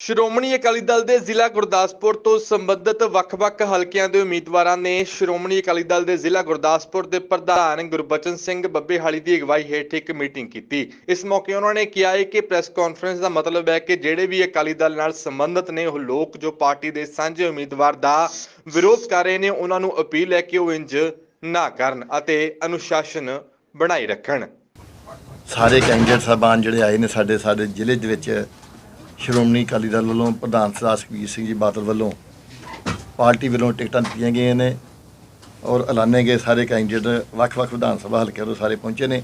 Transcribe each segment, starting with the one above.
ਸ਼੍ਰੋਮਣੀ ਅਕਾਲੀ ਦਲ ਦੇ ਜ਼ਿਲ੍ਹਾ ਗੁਰਦਾਸਪੁਰ ਤੋਂ ਸੰਬੰਧਿਤ ਵੱਖ-ਵੱਖ ਹਲਕਿਆਂ ਦੇ ਉਮੀਦਵਾਰਾਂ ਨੇ ਸ਼੍ਰੋਮਣੀ ਅਕਾਲੀ ਦਲ ਦੇ ਜ਼ਿਲ੍ਹਾ ਗੁਰਦਾਸਪੁਰ ਦੇ ਪ੍ਰਧਾਨ ਗੁਰਬਚਨ ਸਿੰਘ ਬੱਬੇਹਾਲੀ ਦੀ ਅਗਵਾਈ ਹੇਠ ਇੱਕ ਮੀਟਿੰਗ ਕੀਤੀ। ਇਸ ਮੌਕੇ ਉਹਨਾਂ ਨੇ ਕਿਹਾ ਹੈ ਕਿ ਪ੍ਰੈਸ ਕਾਨਫਰੰਸ ਦਾ ਮਤਲਬ ਹੈ ਕਿ ਜਿਹੜੇ ਵੀ ਅਕਾਲੀ ਦਲ ਨਾਲ ਸੰਬੰਧਿਤ ਨੇ, ਉਹ ਲੋਕ ਜੋ ਪਾਰਟੀ ਦੇ ਸਾਂਝੇ ਉਮੀਦਵਾਰ ਦਾ ਵਿਰੋਧ ਕਰ ਰਹੇ ਨੇ, ਉਹਨਾਂ ਨੂੰ ਅਪੀਲ ਹੈ ਕਿ ਉਹ ਇੰਜ ਨਾ ਕਰਨ ਅਤੇ ਅਨੁਸ਼ਾਸਨ ਬਣਾਈ ਰੱਖਣ। ਸਾਰੇ ਕੈਂਡੀਡੇਟ ਸਾਹਿਬਾਨ ਜਿਹੜੇ ਆਏ ਨੇ ਸਾਡੇ ਸਾਡੇ ਜ਼ਿਲ੍ਹੇ ਦੇ ਵਿੱਚ ਸ਼੍ਰੋਮਣੀ ਅਕਾਲੀ ਦਲ ਵੱਲੋਂ ਪ੍ਰਧਾਨ ਸਰਦਾਰ ਸੁਖਬੀਰ ਸਿੰਘ ਜੀ ਬਾਦਲ ਵੱਲੋਂ ਪਾਰਟੀ ਵੱਲੋਂ ਟਿਕਟਾਂ ਦਿੱਤੀਆਂ ਗਈਆਂ ਨੇ ਔਰ ਐਲਾਨੇ ਗਏ ਸਾਰੇ ਕੈਂਡੀਡੇਟ, ਵੱਖ-ਵੱਖ ਵਿਧਾਨ ਸਭਾ ਹਲਕਿਆਂ ਤੋਂ ਸਾਰੇ ਪਹੁੰਚੇ ਨੇ।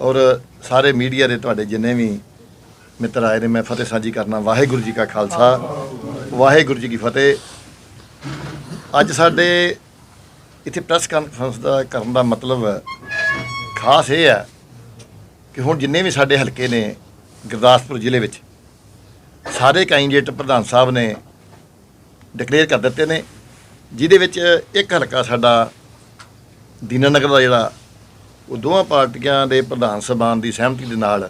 ਔਰ ਸਾਰੇ ਮੀਡੀਆ ਦੇ ਤੁਹਾਡੇ ਜਿੰਨੇ ਵੀ ਮਿੱਤਰ ਆਏ ਨੇ, ਮੈਂ ਫਤਿਹ ਸਾਂਝੀ ਕਰਨਾ ਵਾਹਿਗੁਰੂ ਜੀ ਕਾ ਖਾਲਸਾ, ਵਾਹਿਗੁਰੂ ਜੀ ਕੀ ਫਤਿਹ। ਅੱਜ ਸਾਡੇ ਇੱਥੇ ਪ੍ਰੈਸ ਕਾਨਫਰੰਸ ਦਾ ਕਰਨ ਦਾ ਮਤਲਬ ਖਾਸ ਇਹ ਹੈ ਕਿ ਹੁਣ ਜਿੰਨੇ ਵੀ ਸਾਡੇ ਹਲਕੇ ਨੇ ਗੁਰਦਾਸਪੁਰ ਜ਼ਿਲ੍ਹੇ ਵਿੱਚ ਸਾਰੇ ਕੈਂਡੀਡੇਟ ਪ੍ਰਧਾਨ ਸਾਹਿਬ ਨੇ ਡਿਕਲੇਅਰ ਕਰ ਦਿੱਤੇ ਨੇ, ਜਿਹਦੇ ਵਿੱਚ ਇੱਕ ਹਲਕਾ ਸਾਡਾ ਦੀਨਾਨਗਰ ਦਾ ਜਿਹੜਾ, ਉਹ ਦੋਵਾਂ ਪਾਰਟੀਆਂ ਦੇ ਪ੍ਰਧਾਨ ਸਭਾਨ ਦੀ ਸਹਿਮਤੀ ਦੇ ਨਾਲ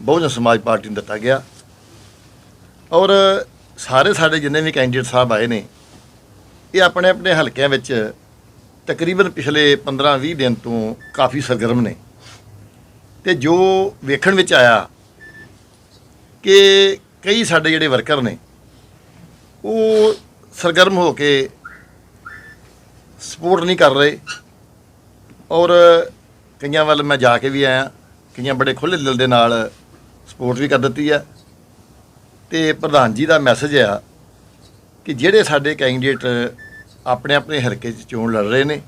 ਬਹੁਜਨ ਸਮਾਜ ਪਾਰਟੀ ਨੂੰ ਦਿੱਤਾ ਗਿਆ। ਔਰ ਸਾਰੇ ਸਾਡੇ ਜਿੰਨੇ ਵੀ ਕੈਂਡੀਡੇਟ ਸਾਹਿਬ ਆਏ ਨੇ, ਇਹ ਆਪਣੇ ਆਪਣੇ ਹਲਕਿਆਂ ਵਿੱਚ ਤਕਰੀਬਨ ਪਿਛਲੇ 15-20 ਦਿਨ ਤੋਂ ਕਾਫੀ ਸਰਗਰਮ ਨੇ। ਤੇ ਜੋ ਵੇਖਣ ਵਿੱਚ ਆਇਆ ਕਿ ਕਈ ਸਾਡੇ ਜਿਹੜੇ ਵਰਕਰ ਨੇ, ਉਹ ਸਰਗਰਮ ਹੋ ਕੇ ਸਪੋਰਟ ਨਹੀਂ ਕਰ ਰਹੇ। ਔਰ ਕਈਆਂ ਵੱਲ ਮੈਂ ਜਾ ਕੇ ਵੀ ਆਇਆ, ਕਈਆਂ ਬੜੇ ਖੁੱਲ੍ਹੇ ਦਿਲ ਦੇ ਨਾਲ ਸਪੋਰਟ ਵੀ ਕਰ ਦਿੱਤੀ ਆ। ਤੇ ਪ੍ਰਧਾਨ ਜੀ ਦਾ ਮੈਸੇਜ ਆ ਕਿ ਜਿਹੜੇ ਸਾਡੇ ਕੈਂਡੀਡੇਟ ਆਪਣੇ ਆਪਣੇ ਹਲਕੇ 'ਚ ਚੋਣ ਲੜ ਰਹੇ ਨੇ,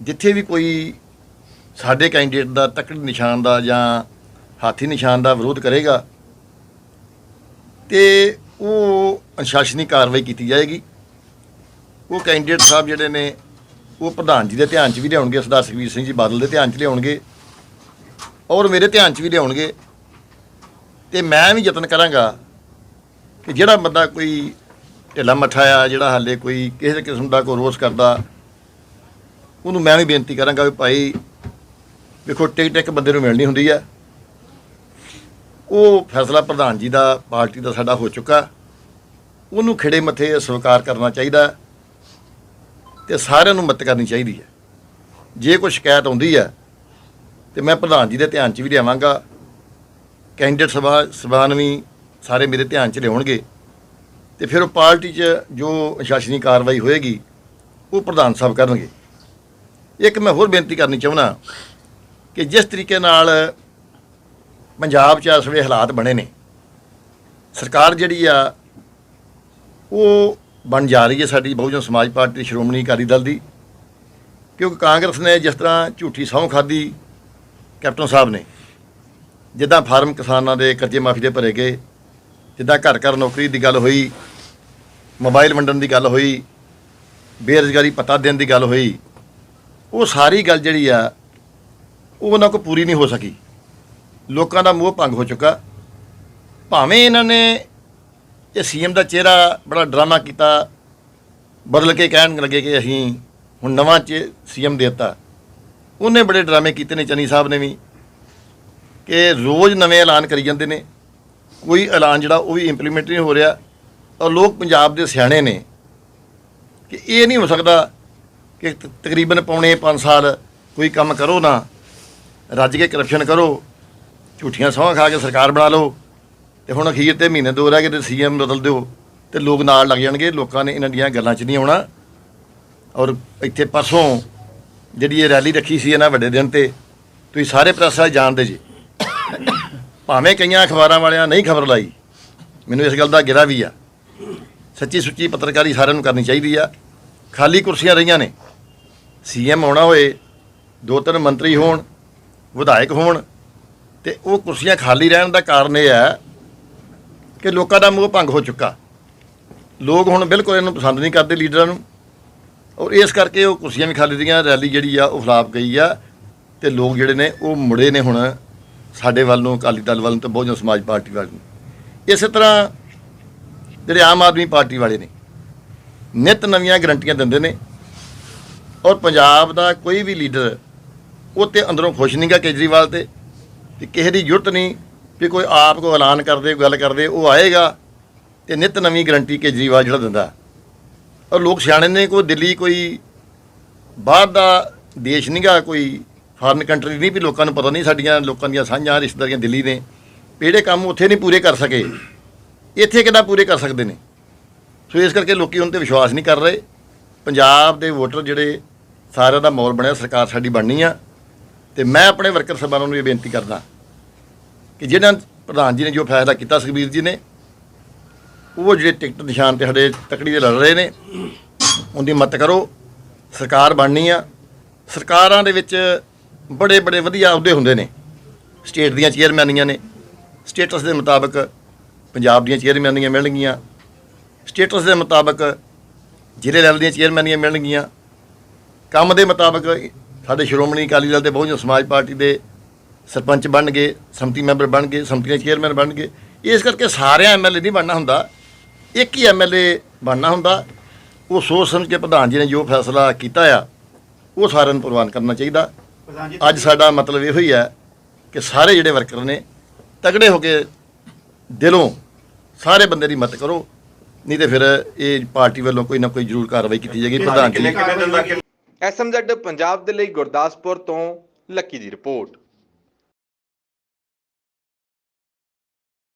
ਜਿੱਥੇ ਵੀ ਕੋਈ ਸਾਡੇ ਕੈਂਡੀਡੇਟ ਦਾ ਤਕੜੀ ਨਿਸ਼ਾਨ ਦਾ ਜਾਂ ਹਾਥੀ ਨਿਸ਼ਾਨ ਦਾ ਵਿਰੋਧ ਕਰੇਗਾ ਤੇ ਉਹ ਅਨੁਸ਼ਾਸਨੀ ਕਾਰਵਾਈ ਕੀਤੀ ਜਾਏਗੀ। ਉਹ ਕੈਂਡੀਡੇਟ ਸਾਹਿਬ ਜਿਹੜੇ ਨੇ, ਉਹ ਪ੍ਰਧਾਨ ਜੀ ਦੇ ਧਿਆਨ 'ਚ ਵੀ ਲਿਆਉਣਗੇ, ਸਰਦਾਰ ਸੁਖਬੀਰ ਸਿੰਘ ਜੀ ਬਾਦਲ ਦੇ ਧਿਆਨ 'ਚ ਲਿਆਉਣਗੇ ਔਰ ਮੇਰੇ ਧਿਆਨ 'ਚ ਵੀ ਲਿਆਉਣਗੇ। ਤੇ ਮੈਂ ਵੀ ਯਤਨ ਕਰਾਂਗਾ ਕਿ ਜਿਹੜਾ ਬੰਦਾ ਕੋਈ ਢਿੱਲਾ ਮੱਠਾ ਆ, ਜਿਹੜਾ ਹਾਲੇ ਕੋਈ ਕਿਸੇ ਕਿਸਮ ਦਾ ਕੋਈ ਰੋਸ ਕਰਦਾ, ਉਹਨੂੰ ਮੈਂ ਵੀ ਬੇਨਤੀ ਕਰਾਂਗਾ ਵੀ ਭਾਈ ਵੇਖੋ ਟਿਕਟ ਇੱਕ ਬੰਦੇ ਨੂੰ ਮਿਲਣੀ ਹੁੰਦੀ ਆ। ਉਹ ਫੈਸਲਾ ਪ੍ਰਧਾਨ ਜੀ ਦਾ, ਪਾਰਟੀ ਦਾ ਸਾਡਾ ਹੋ ਚੁੱਕਾ। ਉਹਨੂੰ ਖਿੜੇ ਮੱਥੇ ਸਵੀਕਾਰ ਕਰਨਾ ਚਾਹੀਦਾ ਤੇ ਸਾਰਿਆਂ ਨੂੰ ਮਦਦ ਕਰਨੀ ਚਾਹੀਦੀ ਹੈ। ਜੇ ਕੋਈ ਸ਼ਿਕਾਇਤ ਆਉਂਦੀ ਹੈ ਤੇ ਮੈਂ ਪ੍ਰਧਾਨ ਜੀ ਦੇ ਧਿਆਨ 'ਚ ਵੀ ਲਿਆਵਾਂਗਾ। ਕੈਂਡੀਡੇਟ ਸਭਾ ਸਭਾਨ ਵੀ ਸਾਰੇ ਮੇਰੇ ਧਿਆਨ 'ਚ ਲਿਆਉਣਗੇ ਤੇ ਫਿਰ ਉਹ ਪਾਰਟੀ 'ਚ ਜੋ ਅਨੁਸ਼ਾਸਨੀ ਕਾਰਵਾਈ ਹੋਏਗੀ, ਉਹ ਪ੍ਰਧਾਨ ਸਾਹਿਬ ਕਰਨਗੇ। ਇੱਕ ਮੈਂ ਹੋਰ ਬੇਨਤੀ ਕਰਨੀ ਚਾਹੁੰਦਾ ਕਿ ਜਿਸ ਤਰੀਕੇ ਨਾਲ ਪੰਜਾਬ 'ਚ ਇਸ ਵੇਲੇ ਹਾਲਾਤ ਬਣੇ ਨੇ। ਸਰਕਾਰ ਜਿਹੜੀ ਆ, ਉਹ ਬਣ ਜਾ ਰਹੀ ਹੈ ਸਾਡੀ ਬਹੁਜਨ ਸਮਾਜ ਪਾਰਟੀ ਸ਼੍ਰੋਮਣੀ ਅਕਾਲੀ ਦਲ ਦੀ। ਕਿਉਂਕਿ ਕਾਂਗਰਸ ਨੇ ਜਿਸ ਤਰ੍ਹਾਂ ਝੂਠੀ ਸਹੁੰ ਖਾਦੀ ਕੈਪਟਨ ਸਾਹਿਬ ਨੇ, ਜਿੱਦਾਂ ਫਾਰਮ ਕਿਸਾਨਾਂ ਦੇ ਕਰਜ਼ੇ ਮਾਫੀ ਦੇ ਭਰੇ ਗਏ, ਜਿੱਦਾਂ ਘਰ ਘਰ ਨੌਕਰੀ ਦੀ ਗੱਲ ਹੋਈ, ਮੋਬਾਈਲ ਵੰਡਣ ਦੀ ਗੱਲ ਹੋਈ, ਬੇਰੁਜ਼ਗਾਰੀ ਪਤਾ ਦੇਣ ਦੀ ਗੱਲ ਹੋਈ, ਉਹ ਸਾਰੀ ਗੱਲ ਜਿਹੜੀ ਆ, ਉਹ ਉਹਨਾਂ ਕੋ ਪੂਰੀ ਨਹੀਂ ਹੋ ਸਕੀ। ਲੋਕਾਂ ਦਾ ਮੋਹ ਭੰਗ ਹੋ ਚੁੱਕਾ। ਭਾਵੇਂ ਇਹਨਾਂ ਨੇ ਇਹ ਸੀਐਮ ਦਾ ਚਿਹਰਾ ਬੜਾ ਡਰਾਮਾ ਕੀਤਾ, ਬਦਲ ਕੇ ਕਹਿਣ ਲੱਗੇ ਕਿ ਅਸੀਂ ਹੁਣ ਨਵਾਂ ਚ, ਸੀਐਮ ਦਿੱਤਾ। ਉਹਨੇ ਬੜੇ ਡਰਾਮੇ ਕੀਤੇ ਨੇ ਚੰਨੀ ਸਾਹਿਬ ਨੇ ਵੀ, ਕਿ ਰੋਜ਼ ਨਵੇਂ ਐਲਾਨ ਕਰੀ ਜਾਂਦੇ ਨੇ। ਕੋਈ ਐਲਾਨ ਜਿਹੜਾ ਉਹ ਵੀ ਇੰਪਲੀਮੈਂਟ ਨਹੀਂ ਹੋ ਰਿਹਾ। ਔਰ ਲੋਕ ਪੰਜਾਬ ਦੇ ਸਿਆਣੇ ਨੇ, ਕਿ ਇਹ ਨਹੀਂ ਹੋ ਸਕਦਾ ਕਿ ਤਕਰੀਬਨ ਪੌਣੇ 5 ਸਾਲ ਕੋਈ ਕੰਮ ਕਰੋ ਨਾ, ਰੱਜ ਕੇ ਕਰਪਸ਼ਨ ਕਰੋ। ਝੂਠੀਆਂ ਸਹੁੰ ਖਾ ਕੇ ਸਰਕਾਰ ਬਣਾ ਲਓ। ਤੇ ਹੁਣ ਅਖੀਰ ਤੇ ਮਹੀਨੇ ਦੋ ਰਹਿ ਗਏ ਤੇ ਸੀਐਮ ਬਦਲ ਦਿਓ। ਤੇ ਲੋਕ ਨਾਲ ਲੱਗ ਜਾਣਗੇ, ਲੋਕਾਂ ਨੇ ਇਹਨਾਂ ਦੀਆਂ ਗੱਲਾਂ 'ਚ ਨਹੀਂ ਆਉਣਾ। ਔਰ ਇੱਥੇ ਪਰਸੋਂ ਜਿਹੜੀ ਇਹ ਰੈਲੀ ਰੱਖੀ ਸੀ ਇਹਨਾਂ ਵੱਡੇ ਦਿਨ ਤੇ, ਤੁਸੀਂ ਸਾਰੇ ਪ੍ਰੈਸ ਵਾਲੇ ਜਾਣਦੇ ਜੀ। ਭਾਵੇਂ ਕਈਆਂ ਅਖਬਾਰਾਂ ਵਾਲਿਆਂ ਨਹੀਂ ਖਬਰ ਲਾਈ, ਮੈਨੂੰ ਇਸ ਗੱਲ ਦਾ ਗਿਰਾ ਵੀ ਆ। ਸੱਚੀ ਸੁੱਚੀ ਪੱਤਰਕਾਰੀ ਸਾਰਿਆਂ ਨੂੰ ਕਰਨੀ ਚਾਹੀਦੀ ਆ। ਖਾਲੀ ਕੁਰਸੀਆਂ ਰਹੀਆਂ ਨੇ। ਸੀਐਮ ਆਉਣਾ ਹੋਏ, ਦੋ ਤਿੰਨ ਮੰਤਰੀ ਹੋਣ, ਵਿਧਾਇਕ ਹੋਣ ਤੇ ਉਹ ਕੁਰਸੀਆਂ ਖਾਲੀ ਰਹਿਣ ਦਾ ਕਾਰਨ ਇਹ ਹੈ ਕਿ ਲੋਕਾਂ ਦਾ ਮੋਹ ਭੰਗ ਹੋ ਚੁੱਕਾ। ਲੋਕ ਹੁਣ ਬਿਲਕੁਲ ਇਹਨੂੰ ਪਸੰਦ ਨਹੀਂ ਕਰਦੇ ਲੀਡਰਾਂ ਨੂੰ। ਔਰ ਇਸ ਕਰਕੇ ਉਹ ਕੁਰਸੀਆਂ ਵੀ ਖਾਲੀ ਦੀਆਂ ਰੈਲੀ ਜਿਹੜੀ ਆ ਉਹ ਫਲਾਪ ਗਈ ਆ। ਤੇ ਲੋਕ ਜਿਹੜੇ ਨੇ ਉਹ ਮੁੜੇ ਨੇ ਹੁਣ ਸਾਡੇ ਵੱਲੋਂ ਅਕਾਲੀ ਦਲ ਵੱਲੋਂ ਨੂੰ ਤੇ ਬਹੁਜਨ ਸਮਾਜ ਪਾਰਟੀ ਵੱਲ ਨੂੰ। ਇਸੇ ਤਰ੍ਹਾਂ ਜਿਹੜੇ ਆਮ ਆਦਮੀ ਪਾਰਟੀ ਵਾਲੇ ਨੇ, ਨਿਤ ਨਵੀਆਂ ਗਰੰਟੀਆਂ ਦਿੰਦੇ ਨੇ। ਔਰ ਪੰਜਾਬ ਦਾ ਕੋਈ ਵੀ ਲੀਡਰ ਉਹ ਤੇ ਅੰਦਰੋਂ ਖੁਸ਼ ਨਹੀਂਗਾ ਕੇਜਰੀਵਾਲ ਤੇ। ਕਿ ਕਿਸੇ ਦੀ ਜ਼ਰੂਰਤ ਨਹੀਂ ਵੀ ਕੋਈ ਆਪ ਕੋ ਐਲਾਨ ਕਰਦੇ ਗੱਲ ਕਰਦੇ, ਉਹ ਆਏਗਾ ਤੇ ਨਿਤ ਨਵੀਂ ਗਰੰਟੀ ਕੇਜਰੀਵਾਲ ਜਿਹੜਾ ਦਿੰਦਾ। ਔਰ ਲੋਕ ਸਿਆਣੇ ਨੇ ਕੋਈ ਦਿੱਲੀ ਕੋਈ ਬਾਹਰ ਦਾ ਦੇਸ਼ ਨਹੀਂਗਾ ਕੋਈ ਫਾਰਨ ਕੰਟਰੀ ਨਹੀਂ, ਵੀ ਲੋਕਾਂ ਨੂੰ ਪਤਾ ਨਹੀਂ ਸਾਡੀਆਂ, ਲੋਕਾਂ ਦੀਆਂ ਸਾਂਝਾਂ, ਰਿਸ਼ਤੇਦਾਰੀਆਂ ਦਿੱਲੀ ਨੇ, ਵੀ ਜਿਹੜੇ ਕੰਮ ਉੱਥੇ ਨਹੀਂ ਪੂਰੇ ਕਰ ਸਕੇ, ਇੱਥੇ ਕਿੱਦਾਂ ਪੂਰੇ ਕਰ ਸਕਦੇ ਨੇ? ਸੋ ਇਸ ਕਰਕੇ ਲੋਕੀ ਉਹਨਾਂ ਤੇ ਵਿਸ਼ਵਾਸ ਨਹੀਂ ਕਰ ਰਹੇ। ਪੰਜਾਬ ਦੇ ਵੋਟਰ ਜਿਹੜੇ ਸਾਰਿਆਂ ਦਾ ਮੌਲ ਬਣਿਆ, ਸਰਕਾਰ ਸਾਡੀ ਬਣਨੀ ਆ, ਤੇ ਮੈਂ ਆਪਣੇ ਵਰਕਰ ਸਭਾਵਾਂ ਨੂੰ ਇਹ ਬੇਨਤੀ ਕਰਦਾ। ਕਿ ਜਿਹਨਾਂ ਪ੍ਰਧਾਨ ਜੀ ਨੇ ਜੋ ਫੈਸਲਾ ਕੀਤਾ, ਸੁਖਬੀਰ ਜੀ ਨੇ, ਉਹ ਜਿਹੜੇ ਟਿਕਟ ਨਿਸ਼ਾਨ ਤੇ ਸਾਡੇ ਤਕੜੀ ਦੇ ਲੜ ਰਹੇ ਨੇ, ਉਹਦੀ ਮਦਦ ਕਰੋ, ਸਰਕਾਰ ਬਣਨੀ ਆ। ਸਰਕਾਰਾਂ ਦੇ ਵਿੱਚ ਬੜੇ ਬੜੇ ਵਧੀਆ ਅਹੁਦੇ ਹੁੰਦੇ ਨੇ। ਸਟੇਟ ਦੀਆਂ ਚੇਅਰਮੈਨੀਆਂ ਨੇ। ਸਟੇਟਸ ਦੇ ਮੁਤਾਬਕ ਪੰਜਾਬ ਦੀਆਂ ਚੇਅਰਮੈਨੀਆਂ ਮਿਲਣਗੀਆਂ। ਸਟੇਟਸ ਦੇ ਮੁਤਾਬਕ ਜ਼ਿਲ੍ਹੇ ਲੈਵਲ ਦੀਆਂ ਚੇਅਰਮੈਨੀਆਂ ਮਿਲਣਗੀਆਂ। ਕੰਮ ਦੇ ਮੁਤਾਬਕ ਸਾਡੇ ਸ਼੍ਰੋਮਣੀ ਅਕਾਲੀ ਦਲ ਦੇ ਬਹੁਜਨ ਸਮਾਜ ਪਾਰਟੀ ਦੇ ਸਰਪੰਚ ਬਣ ਗਏ ਸੰਮਤੀ ਮੈਂਬਰ ਬਣ ਗਏ ਸੰਮਤੀਆਂ ਚੇਅਰਮੈਨ ਬਣ ਗਏ। ਇਸ ਕਰਕੇ ਸਾਰਿਆਂ ਐਮਐਲਏ ਨਹੀਂ ਬਣਨਾ ਹੁੰਦਾ। ਇੱਕ ਹੀ ਐਮਐਲਏ ਬਣਨਾ ਹੁੰਦਾ। ਉਹ ਸੋਚ ਸਮਝ ਕੇ ਪ੍ਰਧਾਨ ਜੀ ਨੇ ਜੋ ਫੈਸਲਾ ਕੀਤਾ ਆ ਉਹ ਸਾਰਿਆਂ ਨੂੰ ਪ੍ਰਵਾਨ ਕਰਨਾ ਚਾਹੀਦਾ। ਅੱਜ ਸਾਡਾ ਮਤਲਬ ਇਹੋ ਹੀ ਹੈ ਕਿ ਸਾਰੇ ਜਿਹੜੇ ਵਰਕਰ ਨੇ ਤਗੜੇ ਹੋ ਕੇ ਦਿਲੋਂ ਸਾਰੇ ਬੰਦੇ ਦੀ ਮਦਦ ਕਰੋ। ਨਹੀਂ ਤੇ ਫਿਰ ਇਹ ਪਾਰਟੀ ਵੱਲੋਂ ਕੋਈ ਨਾ ਕੋਈ ਜ਼ਰੂਰ ਕਾਰਵਾਈ ਕੀਤੀ ਜਾਏਗੀ। ਪ੍ਰਧਾਨ ਜੀ ਐਸਐਮਜ਼ੈਡ ਪੰਜਾਬ ਦੇ ਲਈ ਗੁਰਦਾਸਪੁਰ ਤੋਂ ਲੱਕੀ ਦੀ ਰਿਪੋਰਟ।